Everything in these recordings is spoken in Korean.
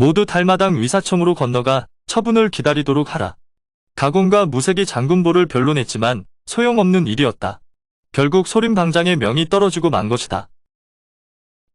모두 달마당 위사청으로 건너가 처분을 기다리도록 하라. 가공과 무색이 장군보를 변론했지만 소용없는 일이었다. 결국 소림 방장의 명이 떨어지고 만 것이다.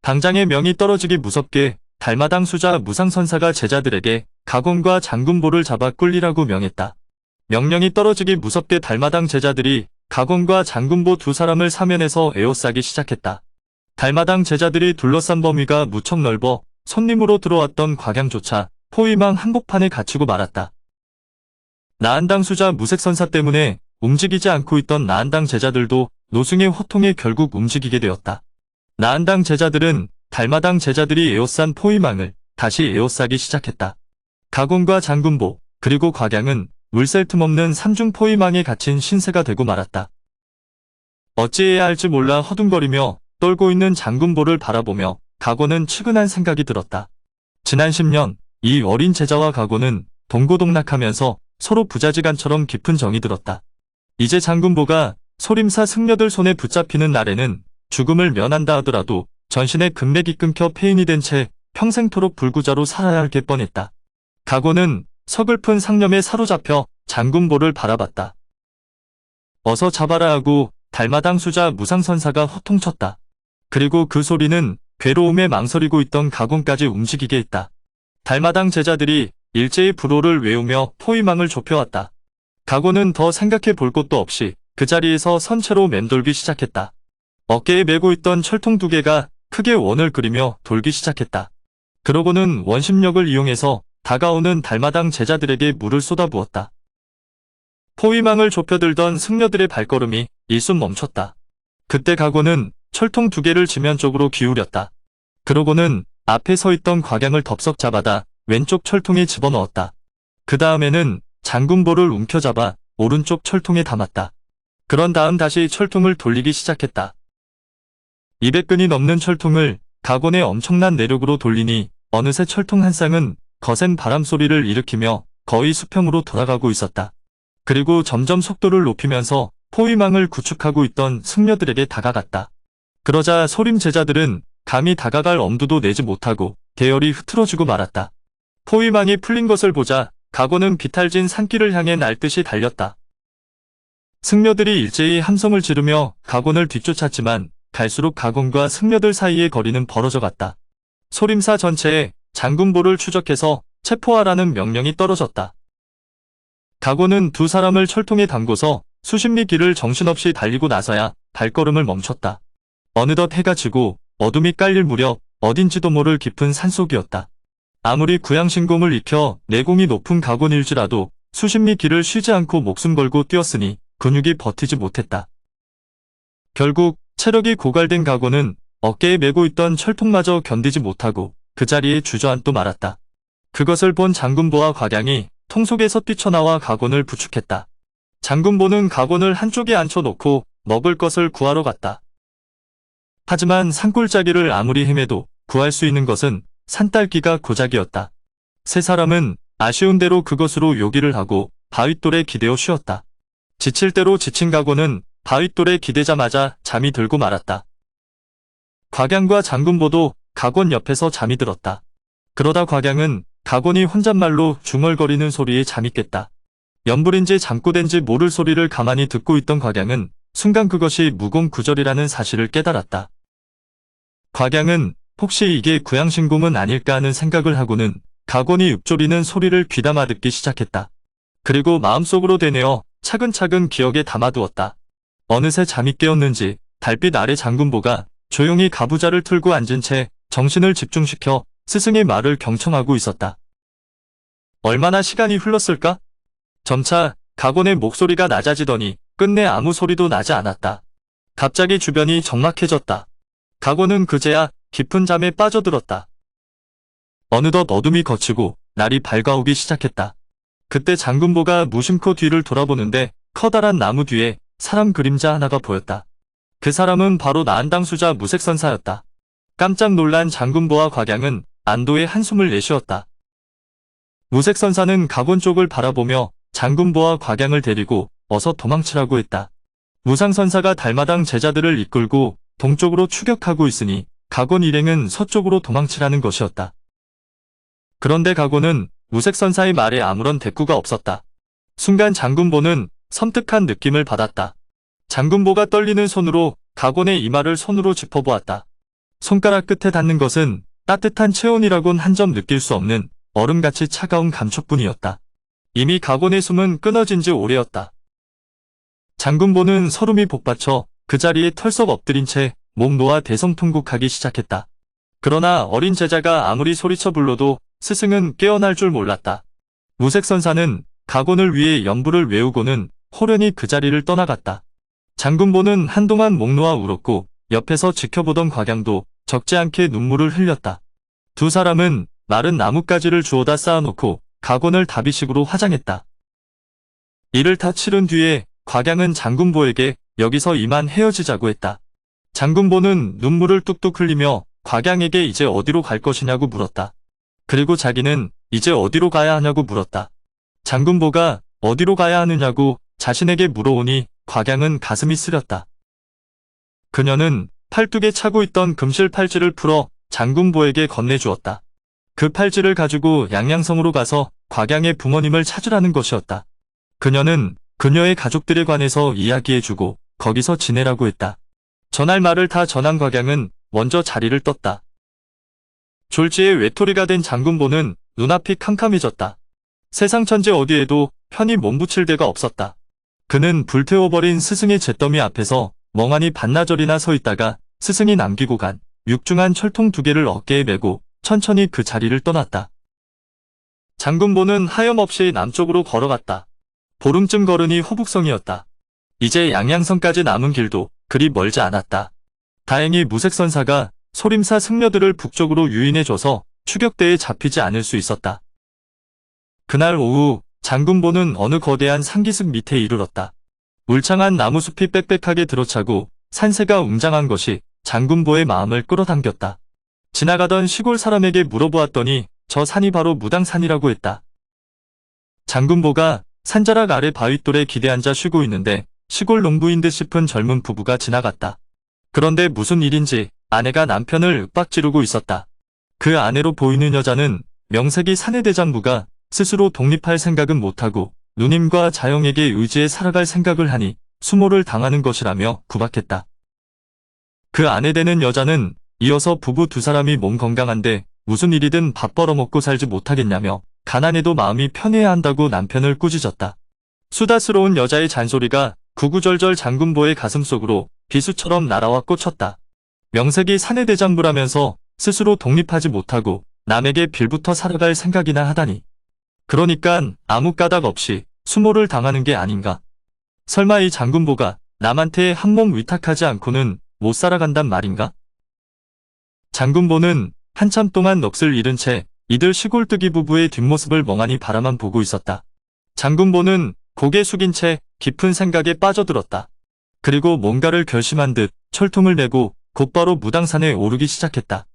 방장의 명이 떨어지기 무섭게 달마당 수자 무상선사가 제자들에게 가공과 장군보를 잡아 꿀리라고 명했다. 명령이 떨어지기 무섭게 달마당 제자들이 가공과 장군보 두 사람을 사면해서 에워싸기 시작했다. 달마당 제자들이 둘러싼 범위가 무척 넓어 손님으로 들어왔던 곽양조차 포위망 한복판에 갇히고 말았다. 나한당 수자 무색선사 때문에 움직이지 않고 있던 나한당 제자들도 노승의 호통에 결국 움직이게 되었다. 나한당 제자들은 달마당 제자들이 에워싼 포위망을 다시 에워싸기 시작했다. 가공과 장군보 그리고 곽양은 물샐 틈 없는 삼중 포위망에 갇힌 신세가 되고 말았다. 어찌해야 할지 몰라 허둥거리며 떨고 있는 장군보를 바라보며 가고는 측은한 생각이 들었다. 지난 10년 이 어린 제자와 가고는 동고동락하면서 서로 부자지간처럼 깊은 정이 들었다. 이제 장군보가 소림사 승려들 손에 붙잡히는 날에는 죽음을 면한다 하더라도 전신의 금맥이 끊겨 폐인이 된 채 평생토록 불구자로 살아야 할 게 뻔했다. 가고는 서글픈 상념에 사로잡혀 장군보를 바라봤다. 어서 잡아라 하고 달마당 수자 무상선사가 호통쳤다. 그리고 그 소리는 괴로움에 망설이고 있던 가공까지 움직이게 했다. 달마당 제자들이 일제히 불호를 외우며 포위망을 좁혀왔다. 가고는 더 생각해 볼 것도 없이 그 자리에서 선체로 맴돌기 시작했다. 어깨에 메고 있던 철통 두 개가 크게 원을 그리며 돌기 시작했다. 그러고는 원심력을 이용해서 다가오는 달마당 제자들에게 물을 쏟아부었다. 포위망을 좁혀들던 승려들의 발걸음이 일순 멈췄다. 그때 가고는 철통 두 개를 지면 쪽으로 기울였다. 그러고는 앞에 서 있던 곽양을 덥석 잡아다 왼쪽 철통에 집어넣었다. 그 다음에는 장군보를 움켜잡아 오른쪽 철통에 담았다. 그런 다음 다시 철통을 돌리기 시작했다. 200근이 넘는 철통을 가곤의 엄청난 내력으로 돌리니 어느새 철통 한 쌍은 거센 바람 소리를 일으키며 거의 수평으로 돌아가고 있었다. 그리고 점점 속도를 높이면서 포위망을 구축하고 있던 승려들에게 다가갔다. 그러자 소림 제자들은 감히 다가갈 엄두도 내지 못하고 대열이 흐트러지고 말았다. 포위망이 풀린 것을 보자 가고는 비탈진 산길을 향해 날듯이 달렸다. 승려들이 일제히 함성을 지르며 가곤을 뒤쫓았지만 갈수록 가곤과 승려들 사이의 거리는 벌어져 갔다. 소림사 전체에 장군보를 추적해서 체포하라는 명령이 떨어졌다. 가곤은 두 사람을 철통에 담고서 수십 리 길을 정신없이 달리고 나서야 발걸음을 멈췄다. 어느덧 해가 지고 어둠이 깔릴 무렵 어딘지도 모를 깊은 산속이었다. 아무리 구양신공을 익혀 내공이 높은 가곤일지라도 수십 리 길을 쉬지 않고 목숨 걸고 뛰었으니 근육이 버티지 못했다. 결국 체력이 고갈된 가고는 어깨에 메고 있던 철통마저 견디지 못하고 그 자리에 주저앉고 말았다. 그것을 본 장군보와 곽양이 통 속에서 뛰쳐나와 가곤을 부축했다. 장군보는 가곤을 한쪽에 앉혀놓고 먹을 것을 구하러 갔다. 하지만 산골짜기를 아무리 헤매도 구할 수 있는 것은 산딸기가 고작이었다. 세 사람은 아쉬운 대로 그것으로 요기를 하고 바윗돌에 기대어 쉬었다. 지칠 대로 지친 가고는 바윗돌에 기대자마자 잠이 들고 말았다. 곽양과 장군보도 가곤 옆에서 잠이 들었다. 그러다 곽양은 가곤이 혼잣말로 중얼거리는 소리에 잠이 깼다. 연불인지 잠꼬댄지 모를 소리를 가만히 듣고 있던 곽양은 순간 그것이 무공구절이라는 사실을 깨달았다. 곽양은 혹시 이게 구양신공은 아닐까 하는 생각을 하고는 가곤이 읊조리는 소리를 귀담아 듣기 시작했다. 그리고 마음속으로 되뇌어 차근차근 기억에 담아두었다. 어느새 잠이 깨었는지 달빛 아래 장군보가 조용히 가부좌를 틀고 앉은 채 정신을 집중시켜 스승의 말을 경청하고 있었다. 얼마나 시간이 흘렀을까? 점차 가곤의 목소리가 낮아지더니 끝내 아무 소리도 나지 않았다. 갑자기 주변이 적막해졌다. 가곤은 그제야 깊은 잠에 빠져들었다. 어느덧 어둠이 걷히고 날이 밝아오기 시작했다. 그때 장군보가 무심코 뒤를 돌아보는데 커다란 나무 뒤에 사람 그림자 하나가 보였다. 그 사람은 바로 나한당 수자 무색선사였다. 깜짝 놀란 장군보와 곽양은 안도의 한숨을 내쉬었다. 무색선사는 가곤 쪽을 바라보며 장군보와 곽양을 데리고 어서 도망치라고 했다. 무상선사가 달마당 제자들을 이끌고 동쪽으로 추격하고 있으니 가곤 일행은 서쪽으로 도망치라는 것이었다. 그런데 가고는 무색선사의 말에 아무런 대꾸가 없었다. 순간 장군보는 섬뜩한 느낌을 받았다. 장군보가 떨리는 손으로 가곤의 이마를 손으로 짚어보았다. 손가락 끝에 닿는 것은 따뜻한 체온이라곤 한 점 느낄 수 없는 얼음같이 차가운 감촉뿐이었다. 이미 가곤의 숨은 끊어진 지 오래였다. 장군보는 서름이 복받쳐 그 자리에 털썩 엎드린 채목 놓아 대성통곡하기 시작했다. 그러나 어린 제자가 아무리 소리쳐 불러도 스승은 깨어날 줄 몰랐다. 무색선사는 가곤을 위해 연부를 외우고는 호련히 그 자리를 떠나갔다. 장군보는 한동안 목 놓아 울었고 옆에서 지켜보던 곽양도 적지 않게 눈물을 흘렸다. 두 사람은 마른 나뭇가지를 주워다 쌓아놓고 가곤을 다비식으로 화장했다. 이를 다 치른 뒤에 곽양은 장군보에게 여기서 이만 헤어지자고 했다. 장군보는 눈물을 뚝뚝 흘리며 곽양에게 이제 어디로 갈 것이냐고 물었다. 그리고 자기는 이제 어디로 가야 하냐고 물었다. 장군보가 어디로 가야 하느냐고 자신에게 물어오니 곽양은 가슴이 쓰렸다. 그녀는 팔뚝에 차고 있던 금실 팔찌를 풀어 장군보에게 건네주었다. 그 팔찌를 가지고 양양성으로 가서 곽양의 부모님을 찾으라는 것이었다. 그녀는 그녀의 가족들에 관해서 이야기해주고 거기서 지내라고 했다. 전할 말을 다 전한 곽양은 먼저 자리를 떴다. 졸지에 외톨이가 된 장군보는 눈앞이 캄캄해졌다. 세상 천재 어디에도 편히 몸붙일 데가 없었다. 그는 불태워버린 스승의 잿더미 앞에서 멍하니 반나절이나 서 있다가 스승이 남기고 간 육중한 철통 두 개를 어깨에 메고 천천히 그 자리를 떠났다. 장군보는 하염없이 남쪽으로 걸어갔다. 보름쯤 걸으니 호북성이었다. 이제 양양성까지 남은 길도 그리 멀지 않았다. 다행히 무색선사가 소림사 승려들을 북쪽으로 유인해줘서 추격대에 잡히지 않을 수 있었다. 그날 오후 장군보는 어느 거대한 상기슭 밑에 이르렀다. 울창한 나무숲이 빽빽하게 들어차고 산새가 웅장한 것이 장군보의 마음을 끌어당겼다. 지나가던 시골 사람에게 물어보았더니 저 산이 바로 무당산이라고 했다. 장군보가 산자락 아래 바윗돌에 기대앉아 쉬고 있는데 시골 농부인 듯 싶은 젊은 부부가 지나갔다. 그런데 무슨 일인지 아내가 남편을 윽박지르고 있었다. 그 아내로 보이는 여자는 명색이 사내대장부가 스스로 독립할 생각은 못하고 누님과 자영에게 의지해 살아갈 생각을 하니 수모를 당하는 것이라며 구박했다. 그 아내 되는 여자는 이어서 부부 두 사람이 몸 건강한데 무슨 일이든 밥 벌어먹고 살지 못하겠냐며 가난해도 마음이 편해야 한다고 남편을 꾸짖었다. 수다스러운 여자의 잔소리가 구구절절 장군보의 가슴속으로 비수처럼 날아와 꽂혔다. 명색이 사내대장부라면서 스스로 독립하지 못하고 남에게 빌부터 살아갈 생각이나 하다니. 그러니깐 아무 까닭 없이 수모를 당하는 게 아닌가. 설마 이 장군보가 남한테 한몸 위탁하지 않고는 못 살아간단 말인가? 장군보는 한참 동안 넋을 잃은 채 이들 시골뜨기 부부의 뒷모습을 멍하니 바라만 보고 있었다. 장군보는 고개 숙인 채 깊은 생각에 빠져들었다. 그리고 뭔가를 결심한 듯 철통을 내고 곧바로 무당산에 오르기 시작했다.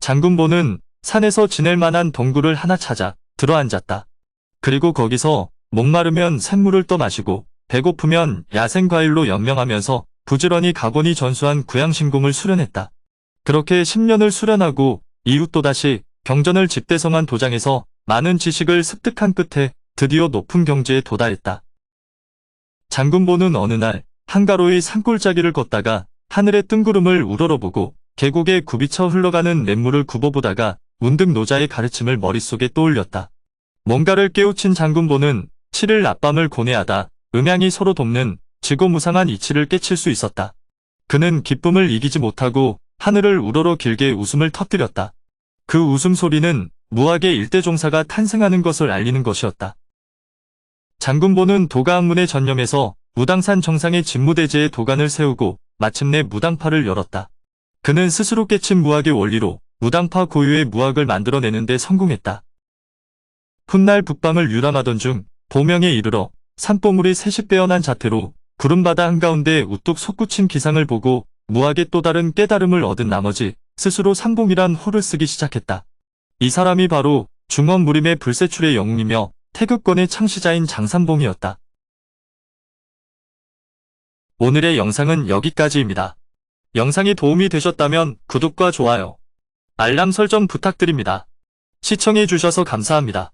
장군보는 산에서 지낼 만한 동굴을 하나 찾아 들어앉았다. 그리고 거기서 목마르면 샘물을 떠 마시고 배고프면 야생과일로 연명하면서 부지런히 가곤이 전수한 구양신공을 수련했다. 그렇게 10년을 수련하고 이후 또다시 경전을 집대성한 도장에서 많은 지식을 습득한 끝에 드디어 높은 경지에 도달했다. 장군보는 어느 날 한가로이 산골짜기를 걷다가 하늘의 뜬구름을 우러러보고 계곡에 굽이쳐 흘러가는 냇물을 굽어보다가 문득 노자의 가르침을 머릿속에 떠올렸다. 뭔가를 깨우친 장군보는 7일 낮밤을 고뇌하다 음양이 서로 돕는 지고무상한 이치를 깨칠 수 있었다. 그는 기쁨을 이기지 못하고 하늘을 우러러 길게 웃음을 터뜨렸다. 그 웃음소리는 무학의 일대종사가 탄생하는 것을 알리는 것이었다. 장군보는 도가항문에 전념해서 무당산 정상의 진무대제에 도관을 세우고 마침내 무당파를 열었다. 그는 스스로 깨친 무학의 원리로 무당파 고유의 무학을 만들어내는데 성공했다. 훗날 북방을 유람하던 중 보명에 이르러 산보물이 셋이 빼어난 자태로 구름바다 한가운데 우뚝 솟구친 기상을 보고 무학의 또 다른 깨달음을 얻은 나머지 스스로 상봉이란 호를 쓰기 시작했다. 이 사람이 바로 중원 무림의 불세출의 영웅이며 태극권의 창시자인 장산봉이었다. 오늘의 영상은 여기까지입니다. 영상이 도움이 되셨다면 구독과 좋아요, 알람 설정 부탁드립니다. 시청해주셔서 감사합니다.